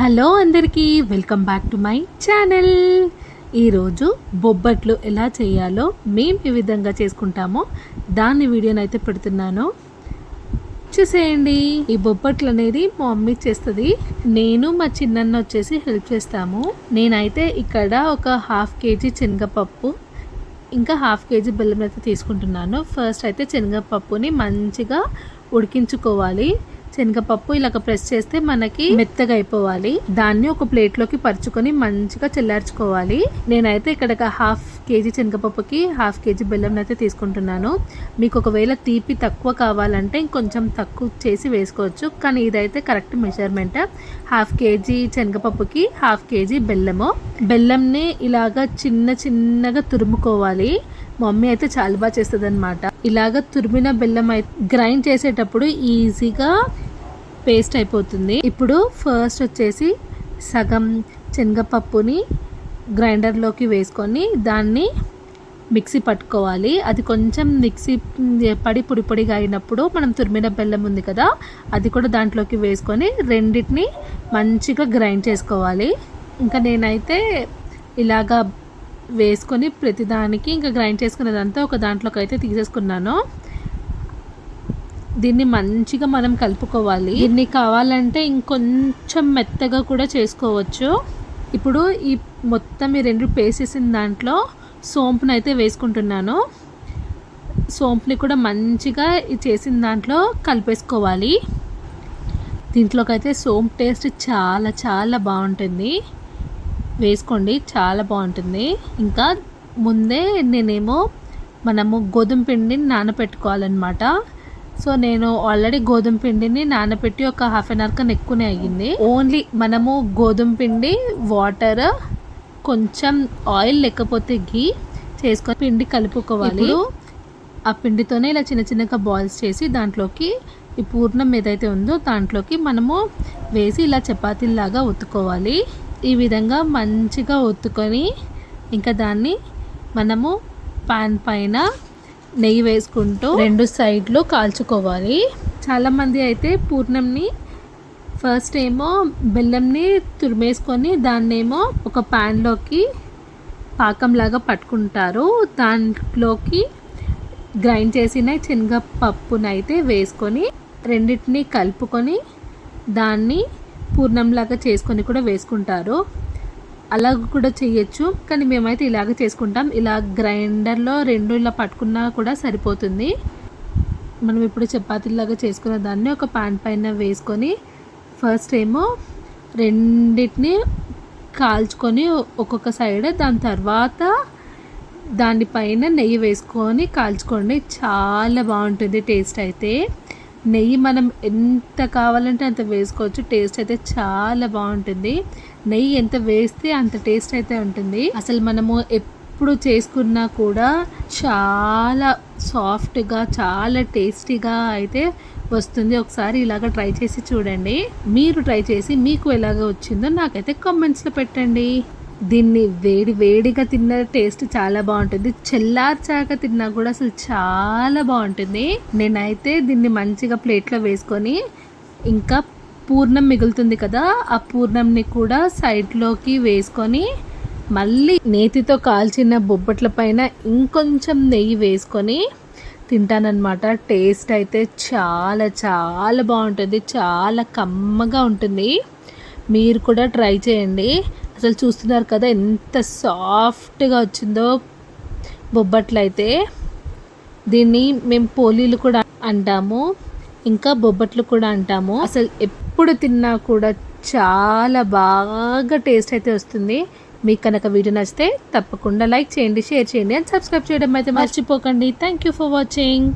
Hello అందరికీ welcome back to my channel. ఈరోజు బొబ్బట్లు ఎలా చేయాలో మేము ఏ విధంగా చేసుకుంటామో దాని వీడియోని అయితే పెడుతున్నాను. చూసేయండి ఈ బొబ్బట్లు అనేది మా మమ్మీ చేస్తుంది. నేను మా చిన్నన్న వచ్చేసి హెల్ప్ చేస్తాము. నేనైతే ఇక్కడ ఒక హాఫ్ కేజీ శనగపప్పు ఇంకా హాఫ్ కేజీ బెల్లం అయితే తీసుకుంటున్నాను. ఫస్ట్ అయితే శనగపప్పుని మంచిగా ఉడికించుకోవాలి. శనగపప్పు ఇలాగ ప్రెస్ చేస్తే మనకి మెత్తగా అయిపోవాలి. దాన్ని ఒక ప్లేట్లోకి పరుచుకొని మంచిగా చెల్లార్చుకోవాలి. నేనైతే ఇక్కడ హాఫ్ కేజీ శనగపప్పుకి హాఫ్ కేజీ బెల్లం అయితే తీసుకుంటున్నాను. మీకు ఒకవేళ తీపి తక్కువ కావాలంటే ఇంకొంచెం తక్కువ చేసి వేసుకోవచ్చు. కానీ ఇదైతే కరెక్ట్ మెజర్మెంట్. హాఫ్ కేజీ శనగపప్పుకి హాఫ్ కేజీ బెల్లము. బెల్లంని ఇలాగా చిన్న చిన్నగా తురుముకోవాలి. మమ్మీ అయితే చాలా బాగా చేస్తుంది అనమాట ఇలాగ తురిమిన బెల్లం అయితే గ్రైండ్ చేసేటప్పుడు ఈజీగా పేస్ట్ అయిపోతుంది. ఇప్పుడు ఫస్ట్ వచ్చేసి సగం శనగపప్పుని గ్రైండర్లోకి వేసుకొని దాన్ని మిక్సీ పట్టుకోవాలి. అది కొంచెం మిక్సీ పడి పొడి పొడిగా అయినప్పుడు మనం తురిమిన బెల్లం ఉంది కదా అది కూడా దాంట్లోకి వేసుకొని రెండింటిని మంచిగా గ్రైండ్ చేసుకోవాలి. ఇంకా నేనైతే ఇలాగా వేసుకొని ప్రతిదానికి ఇంకా గ్రైండ్ చేసుకునేదంతా ఒక దాంట్లోకి అయితే తీసేసుకున్నాను. దీన్ని మంచిగా మనం కలుపుకోవాలి. దీన్ని కావాలంటే ఇంకొంచెం మెత్తగా కూడా చేసుకోవచ్చు. ఇప్పుడు ఈ మొత్తం ఈ రెండు పేసేసిన దాంట్లో సోంపుని అయితే వేసుకుంటున్నాను. సోంపుని కూడా మంచిగా చేసిన దాంట్లో కలిపేసుకోవాలి. దీంట్లోకైతే సోంపు టేస్ట్ చాలా చాలా బాగుంటుంది. వేసుకోండి చాలా బాగుంటుంది. ఇంకా ముందే నేనేమో మనము గోధుమ పిండిని నానబెట్టుకోవాలన్నమాట సో నేను ఆల్రెడీ గోధుమ పిండిని నానబెట్టి ఒక హాఫ్ అన్ అవర్ కన్నా ఎక్కువనే అయ్యింది. ఓన్లీ మనము గోధుమ పిండి వాటర్ కొంచెం ఆయిల్ లేకపోతే గీ చేసుకొని పిండి కలుపుకోవాలి. ఆ పిండితోనే ఇలా చిన్న చిన్నగా బాయిల్స్ చేసి దాంట్లోకి ఈ పూర్ణం ఏదైతే ఉందో దాంట్లోకి మనము వేసి ఇలా చపాతీలాగా ఒత్తుకోవాలి. ఈ విధంగా మంచిగా ఒత్తుకొని ఇంకా దాన్ని మనము పాన్ పైన నెయ్యి వేసుకుంటూ రెండు సైడ్లు కాల్చుకోవాలి. చాలామంది అయితే పూర్ణంని ఫస్ట్ ఏమో బెల్లంని తురిమేసుకొని దాన్నేమో ఒక ప్యాన్లోకి పాకంలాగా పట్టుకుంటారు. దాంట్లోకి గ్రైండ్ చేసిన శనగపప్పునైతే వేసుకొని రెండింటిని కలుపుకొని దాన్ని పూర్ణంలాగా చేసుకొని కూడా వేసుకుంటారు. అలా కూడా చేయొచ్చు కానీ మేమైతే ఇలాగ చేసుకుంటాం. ఇలా గ్రైండర్లో రెండు ఇలా పట్టుకున్నా కూడా సరిపోతుంది. మనం ఇప్పుడు చపాతీలాగా చేసుకున్న దాన్ని ఒక పాన్ పైన వేసుకొని ఫస్ట్ ఏమో రెండింటిని కాల్చుకొని ఒక్కొక్క సైడ్ దాని తర్వాత దానిపైన నెయ్యి వేసుకొని కాల్చుకోండి. చాలా బాగుంటుంది టేస్ట్ అయితే. నెయ్యి మనం ఎంత కావాలంటే అంత వేసుకోవచ్చు. టేస్ట్ అయితే చాలా బాగుంటుంది. నెయ్యి ఎంత వేస్తే అంత టేస్ట్ అయితే ఉంటుంది. అసలు మనము ఎప్పుడు చేసుకున్నా కూడా చాలా సాఫ్ట్గా చాలా టేస్టీగా అయితే వస్తుంది. ఒకసారి ఇలాగ ట్రై చేసి చూడండి. మీరు ట్రై చేసి మీకు ఎలాగ వచ్చిందో నాకైతే కామెంట్స్లో పెట్టండి. దీన్ని వేడి వేడిగా తిన్న టేస్ట్ చాలా బాగుంటుంది. చెల్లార్చాక తిన్నా కూడా అసలు చాలా బాగుంటుంది. నేనైతే దీన్ని మంచిగా ప్లేట్లో వేసుకొని ఇంకా పూర్ణం మిగులుతుంది కదా ఆ పూర్ణంని కూడా సైడ్లోకి వేసుకొని మళ్ళీ నేతితో కాల్చిన బొబ్బట్ల పైన ఇంకొంచెం నెయ్యి వేసుకొని తింటానన్నమాట. టేస్ట్ అయితే చాలా చాలా బాగుంటుంది. చాలా కమ్మగా ఉంటుంది. మీరు కూడా ట్రై చేయండి. అసలు చూస్తున్నారు కదా ఎంత సాఫ్ట్గా వచ్చిందో. బొబ్బట్లు అయితే దీన్ని మేము పోలీలు కూడా అంటాము ఇంకా బొబ్బట్లు కూడా అంటాము. అసలు ఎప్పుడు తిన్నా కూడా చాలా బాగా టేస్ట్ అయితే వస్తుంది. మీకు కనుక వీడియో నచ్చితే తప్పకుండా లైక్ చేయండి షేర్ చేయండి అండ్ సబ్స్క్రైబ్ చేయడం అయితే మర్చిపోకండి. Thank you for watching.